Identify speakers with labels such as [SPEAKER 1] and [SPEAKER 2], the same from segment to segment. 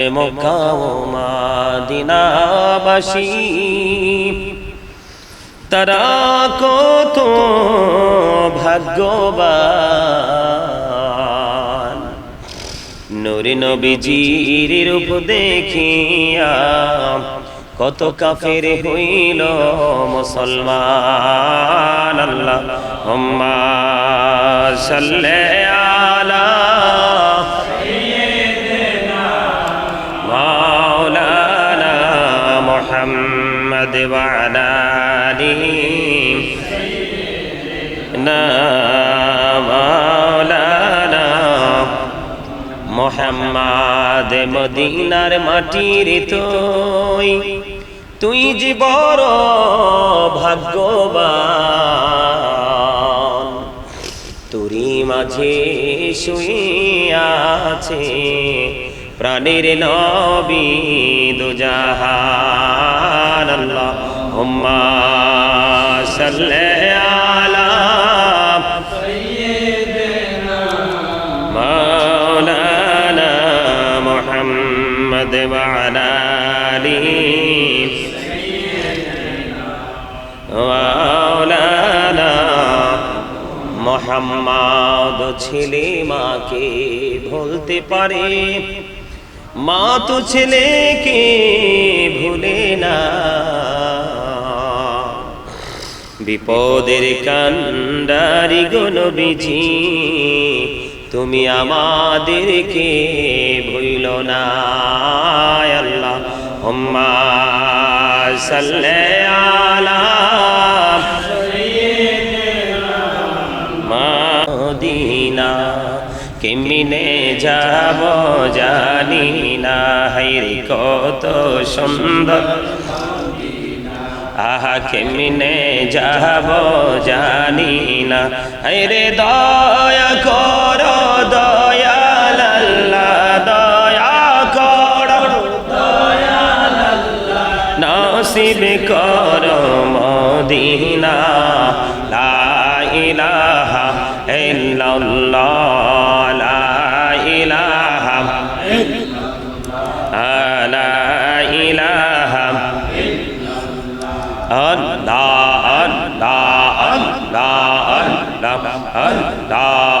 [SPEAKER 1] মদিনাবাসী। তারা কত ভাগ্যবান। নুরি নবীজির রূপ দেখিয়া কত কাফের হইল মুসলমান। আল্লাহ হুম্মা মোহাম্মদ মদিনার মাটির তুই তুই যে বড় ভাগ্যবান তুরি মাঝে আছে প্রাণের নবী দুজাহান আল্লাহ হুম্মা সাল্লি محمد وعلى آله مولانا মোহাম্মদ ছেলে মাকে ভুলতে পারে মা তো ছেলেকে ভুলে না বিপদের কান্ডারি গনবিজি তুমি আমাদেরকে ভুইল না আল্লাহ। হুম্মা সাল্লি আলা মদিনা। কেমিনে যাব জানি না, হাইরে কত সুন্দর। আহা কেমিনে যাব জানি না হাইরে দয়া কর দয়াল দয়া কর। নসিব কর মদিনা। লা ইলাহা Allah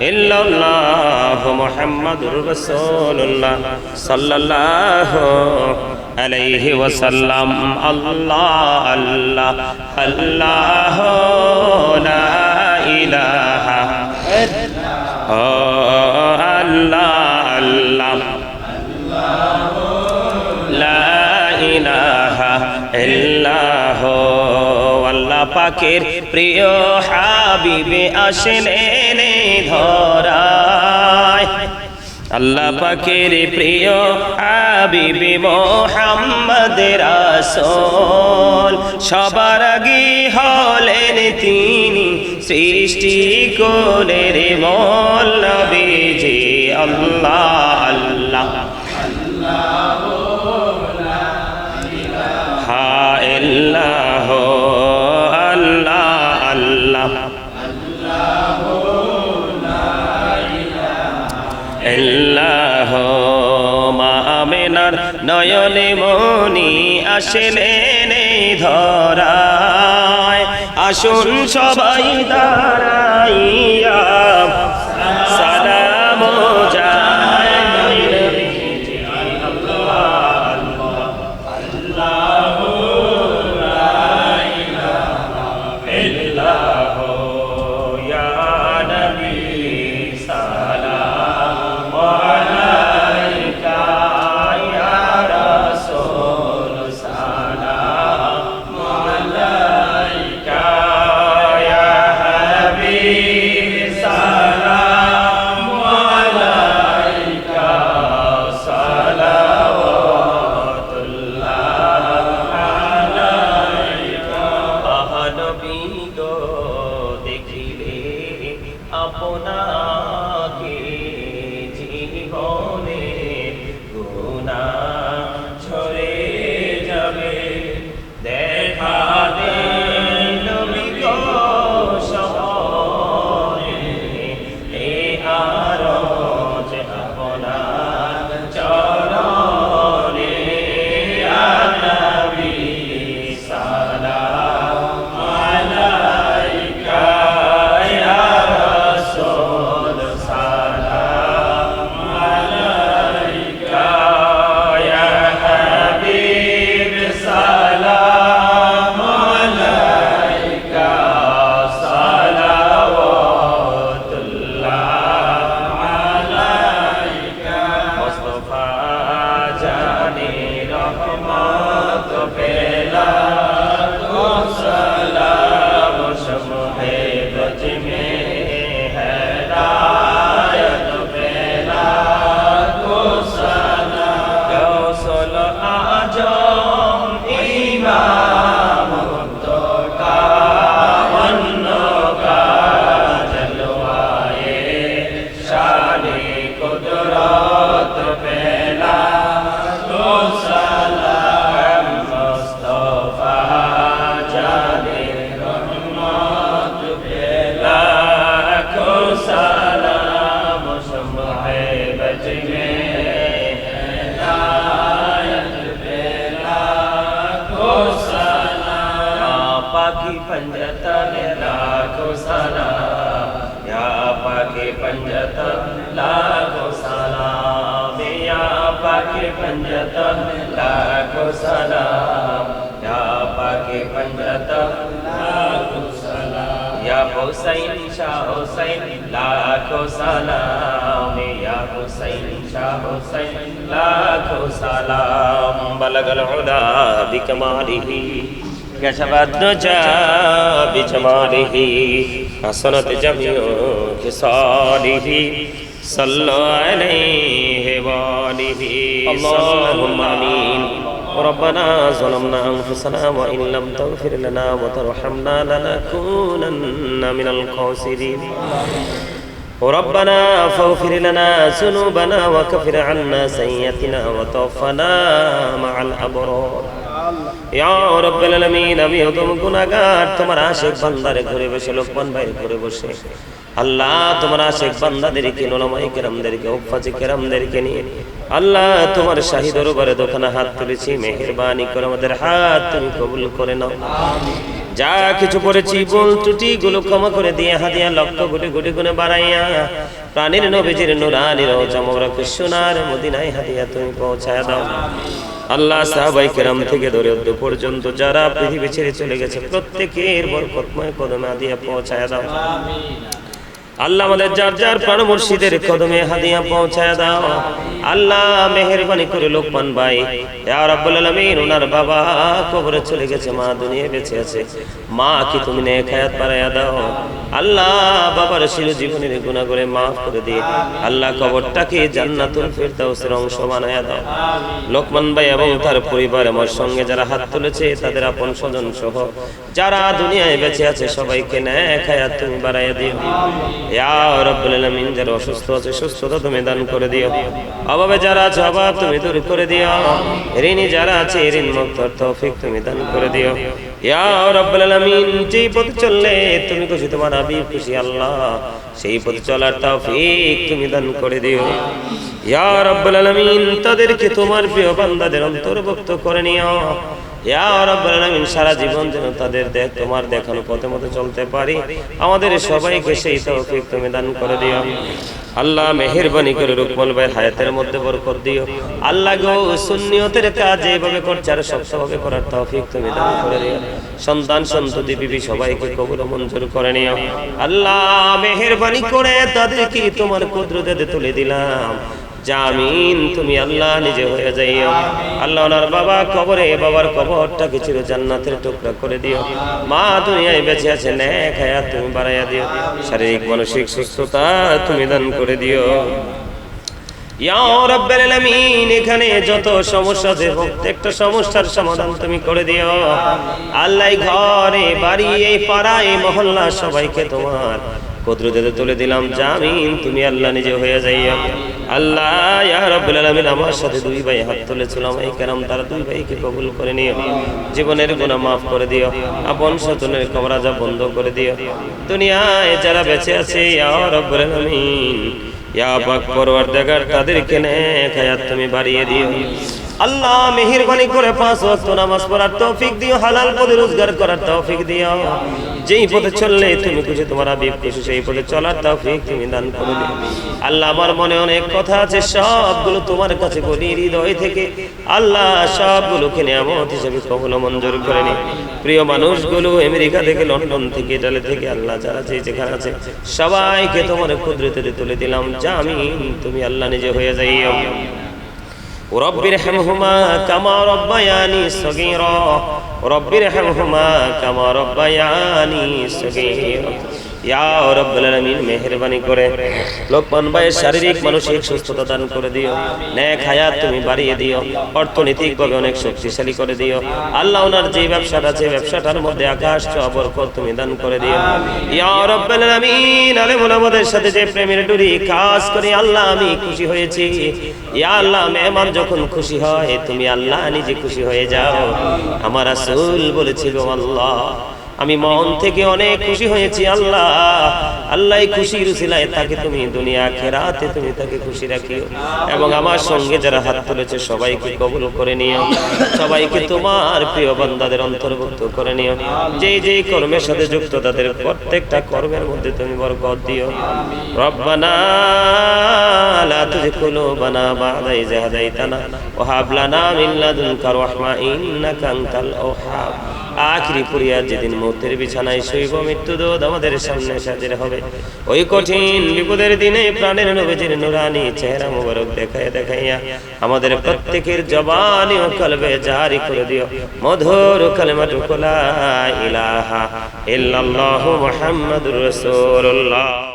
[SPEAKER 1] ইল্লাল্লাহু মুহাম্মাদুর রাসূলুল্লাহ আল্লাহ আল্লাহ আল্লাহ ইলাহা আল্লাহ আল্লাহ লা ইলাহা ইল্লাহ। পাকের প্রিয় হাবিবে আসলে ধরায়। আল্লাহ পাকের প্রিয় হাবিবে মোহাম্মদ রাসূল সবার আগে হলেন তিনি সৃষ্টি কোলের মোল নবীজি আল্লাহ আল্লাহ। আমেনার নয়নে মনি আসলেন ধরায়। আসুন সবাই দাঁড়াইয়া पाकी पंजतन लाखो सलाम या पाकी पंजतन लाखो सलाम या पाकी पंजतन लाखो सलाम या पाकी पंजतन लाखो सलाम या हुसैन शाह हुसैन लाखो सलाम या हुसैन शाह हुसैन लाखो सलाम बलगल उला बिकमालिही كشف الدجى بجماله حسنت جميع خصاله صلوا عليه وآله اللهم آمين ربنا ظلمنا أنفسنا وإن لم تغفر لنا وترحمنا لنكونن من الخاسرين ربنا فاغفر لنا ذنوبنا وكفر عنا سيئاتنا وتوفنا مع الأبرار ইয়া রব্বাল আলামিন আমি তোমার বান্দারে ঘুরে বসে লোকমান ভাই ঘুরে বসে। আল্লাহ তোমার আশিক বান্দাদেরকে নোলামাই কেরামদেরকে উফাজি কেরামদেরকে নিয়ে। আল্লাহ তোমার শাহী দরবারে দোকানে হাত তুলেছি মেহেরবানি করে আমাদের হাত তুমি কবুল করে নাও। যা কিছু করেছি বল ত্রুটি গুলো ক্ষমা করে দিয়ে হাদিয়া লক্ষ কোটি কোটি গুণে বাড়াইয়া প্রাণীর নবীজির নুরানির চমরকে সোনার মদিনায় হাদিয়া তুমি পৌঁছায় দাও। আল্লাহ সাহাবাই কেরাম থেকে ধরে অদ্য পর্যন্ত যারা পৃথিবী ছেড়ে চলে গেছে, প্রত্যেকের বরকতময় কদমে হাদিয়া পৌঁছায় দাও। আল্লাহ আমাদের যার যার প্রাণ মুর্শিদের কদমে হাদিয়া পৌঁছায় দাও। আল্লাহ মেহেরবানি করে লোকমান ভাই রাব্বুল আলামিন ওনার বাবা কবরে চলে গেছে, মা দুনিয়া বেঁচে আছে। মা কি তুমি নেক হায়াত বাড়ায়া দাও। আল্লাহ বাবার শির জীবনের গুনাহ করে মাফ করে দিয়ে আল্লাহ কবরটাকে জান্নাতুল ফেরদাউসের অংশ বানায়া দাও। লোকমান ভাই এবং তার পরিবার আমার সঙ্গে যারা হাত তুলেছে, তাদের আপন স্বজন সহ যারা দুনিয়ায় বেঁচে আছে, সবাইকে নেক হায়াত তুমি বাড়াইয়া দিও। ইয়া রাব্বুল আলামিন, যারা অসুস্থ আছে, সুস্থতা তুমি দান করে দিও। অভাবে যারা আছে, অভাব তুমি দূর করে দিও। ঋণী যারা আছে ঋণ মুক্ত তৌফিক তুমি দান করে দিও। যেই পথ চললে তুমি খুশি, তোমার আমি খুশি, আল্লাহ, সেই পথ চলার তাফিক তুমি দান করে দিও। ইয়া রব্বুল আলামিন, তাদেরকে তোমার প্রিয় বান্দাদের অন্তর্ভুক্ত করে নিও। সারা জীবন যেন তাদের দেখ, তোমার দেখানো পথে মতো চলতে পারি। আমাদের সবাইকে সেই তৌফিক তুমি দান করে দিও। আল্লাহ মেহেরবানি করে রুকমল ভাই হায়াতের মধ্যে বরকত দিও। আল্লাহ গো সুন্নিয়তের কাজ যেভাবে করছে, আর সবভাবে করার তৌফিক তুমি দান করে দিও। সন্তান, সন্ততি, বিবি সবাইকে কবুল মঞ্জুর করে নিও। আল্লাহ মেহেরবানি করে তাদেরকে তোমার কুদরতে তুলে দিলাম। জামিন তুমি আল্লাহ নিজে হয়ে যাইও। আল্লাহ ওনার বাবা কবরে, বাবার কবরটাকে চির জান্নাতের টুকরা করে দিও। মা দুনিয়ায় বেঁচে আছে, নেক হায়াত তুমি বাড়াইয়া দিও। শারীরিক, মানসিক সুস্থতা তুমি দান করে দিও। এখানে যত সমস্যা আছে, প্রত্যেকটা সমস্যার সমাধান তুমি করে দিও। আল্লাহ ঘরে, বাড়ি, এই পাড়া এই মহল্লা সবাইকে তোমার কুদরতে তুলে দিলাম। জামিন তুমি আল্লাহ নিজে হয়ে যাইয়া আল্লাহ, ইয়া রাব্বুল আলামিন আমার দুই ভাই হাত তুলেছিল আমি কেরাম, তারা দুই ভাইকে কবুল করে নিও। জীবনের গুনাহ মাফ করে দিও, আপন স্বজনের কবরাজা বন্ধ করে দিও। দুনিয়ায় যারা বেঁচে আছে, ইয়া রাব্বুল আলামিন, ইয়া পাক পরওয়ারদিগার, তাদেরকে তুমি বাড়িয়ে দিও। আল্লাহ মেহেরবানি করে পাঁচ ওয়াক্ত নামাজ পড়ার তৌফিক দিও, হালাল পথে রোজগার করার তৌফিক দিও। যেই পথে চললে তুমি খুশি, তোমার আবিব খুশি, সেই পথে চলার তৌফিক তুমি দান করে। আল্লাহ আমার মনে অনেক কথা আছে, সবগুলো তোমার কাছে বলি হৃদয় থেকে। আল্লাহ সবগুলো সবগুলোকে নিয়ামত হিসেবে ও মঞ্জুর করে নি প্রিয় মানুষগুলো আমেরিকা থেকে, লন্ডন থেকে, ইটালি থেকে, আল্লাহ যারা যে যেখানে আছে, সবাইকে তোমার কুদরতে তুলে দিলাম। জামিন, তুমি আল্লাহ নিজে হয়ে যাইও। রব্বির হেমহুমা কামা রব্বায়ানি সগীরা। রব্বির হেমহুমা কামা রব্বায়ানি সগীরা। মেহেরবানি করে। লোকমান ভাইয়ের শারীরিক, মানসিক সুস্থতা দান করে দিও। নেক হায়াত তুমি বাড়িয়ে দিও। অর্থনৈতিকভাবে অনেক শক্তিশালী করে দিও। আল্লাহ ওনার যে ব্যবসাটা আছে ব্যবসাটার মধ্যে আকাশ বরকত তুমি দান করে দিও। আমাদের সাথে যে প্রেমের ডুরি কাজ করে, আল্লাহ আমি খুশি হয়েছি। ইয়া আল্লাহ, মেহমান যখন খুশি হয়, তুমি আল্লাহ নিজে খুশি হয়ে যাও। আমার রাসূল বলেছিল, আল্লাহ আমি মন থেকে অনেক খুশি হয়েছি, আল্লাহ। আল্লাহ খুশি রুসিলায় তাকে তুমি দুনিয়া খেরাতে তুমি তাকে খুশি রাখিও। এবং আমার সঙ্গে যারা হাত তুলেছে, সবাইকে কবুল করে নিও। সবাইকে তোমার প্রিয় বান্দাদের অন্তর্ভুক্ত করে নিও। যে যে কর্মের সাথে যুক্ত, তাদের প্রত্যেকটা কর্মের মধ্যে তুমি বরকত দিও। রব্বানা লা তুযিগ কুলুবানা বা'দা ইয হাদাইতানা ওয়া হাব লানা মিন লাদুনকা পুরিয়া যেদিন মৌতের বিছানায় শৈব মৃত্যু দোদ আমাদের সামনে সাজের হবে। ওই কঠিন বিপদের দিনে প্রাণের নবীজির নুরানি চেহারা মুবারক দেখায় দেখাইয়া আমাদের প্রত্যেকের জবানি ও কলবে জারি করে দিও। মধুর কলমা টুকলা ইলাহা ইল্লাল্লাহু মুহাম্মাদুর রাসূলুল্লাহ।